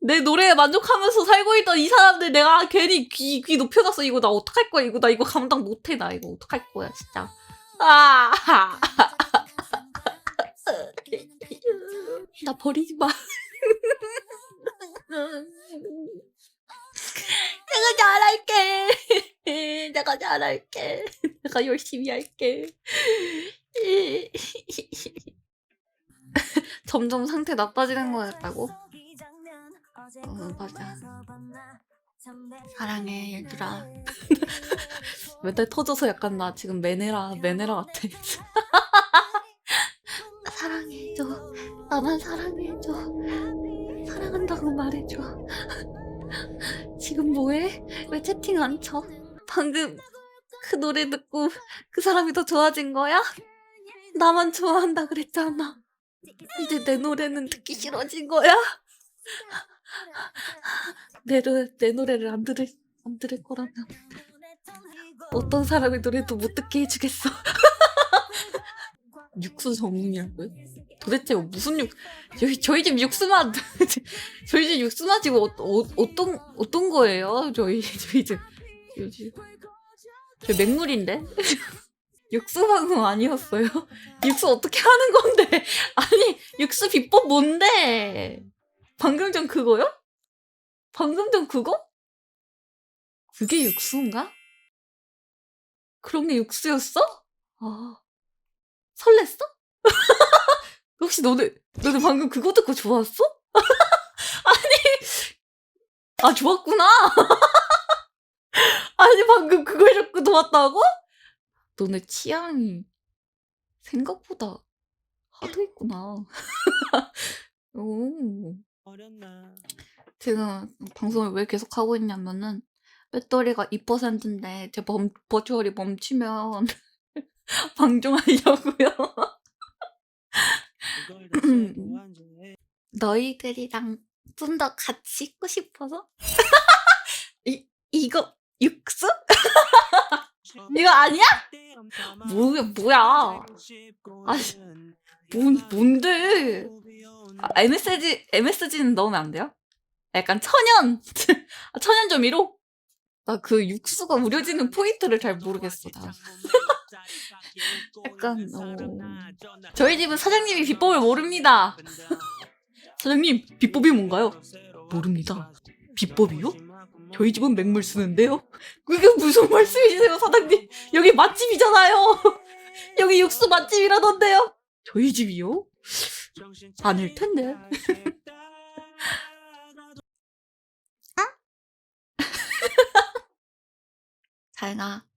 내 노래에 만족하면서 살고 있던 이 사람들 내가 괜히 귀, 귀 높여놨어. 이거 나 어떡할 거야. 이거 나 이거 감당 못해. 나 이거 어떡할 거야, 진짜. 아! 나 버리지 마. 내가 잘할게. 내가 잘할게. 내가 열심히 할게. 점점 상태 나빠지는 거 같다고? 어, 맞아. 사랑해, 얘들아. 맨날 터져서 약간 나 지금 메네라, 메네라 같아. 사랑해줘. 나만 사랑해줘. 사랑한다고 말해줘. 지금 뭐해? 왜 채팅 안 쳐? 방금 그 노래 듣고 그 사람이 더 좋아진 거야? 나만 좋아한다 그랬잖아. 이제 내 노래는 듣기 싫어진 거야? 내, 노, 내 노래를 안 들을, 안 들을 거라면 어떤 사람의 노래도 못 듣게 해주겠어. 육수 전문이라고요? 도대체 무슨 육, 저희, 저희 집 육수맛, 저희 집 육수맛 지금 어, 어, 어떤, 어떤 거예요? 저희, 저희 집, 저희 맹물인데? 육수 방송 아니었어요? 육수 어떻게 하는 건데? 아니, 육수 비법 뭔데? 방금 전 그거요? 방금 전 그거? 그게 육수인가? 그런 게 육수였어? 아, 설렜어? 혹시 너네, 너네 방금 그거 듣고 좋았어? 아니, 아, 좋았구나. 아니, 방금 그걸 듣고 좋았다고? 너네 취향이 생각보다 하도 있구나. 오. 어렸나 지금 방송을 왜 계속 하고 있냐면은 배터리가 2%인데 제 범, 버추얼이 멈추면 방종하려고요. 한지에 너희들이랑 좀 더 같이 있고 싶어서 이 이거 육수? 이거 아니야? 뭐야 뭐야? 아니, 뭔 뭔데? 아, MSG MSG는 넣으면 안 돼요? 약간 천연 아, 천연 조미료? 나그 육수가 우려지는 포인트를 잘 모르겠어. 나. 약간 어... 저희 집은 사장님이 비법을 모릅니다. 사장님 비법이 뭔가요? 모릅니다. 비법이요? 저희 집은 맹물 쓰는데요. 그게 무슨 말씀이세요, 사장님? 여기 맛집이잖아요. 여기 육수 맛집이라던데요. 저희 집이요? 아닐 텐데. 잘 가. 사랑해.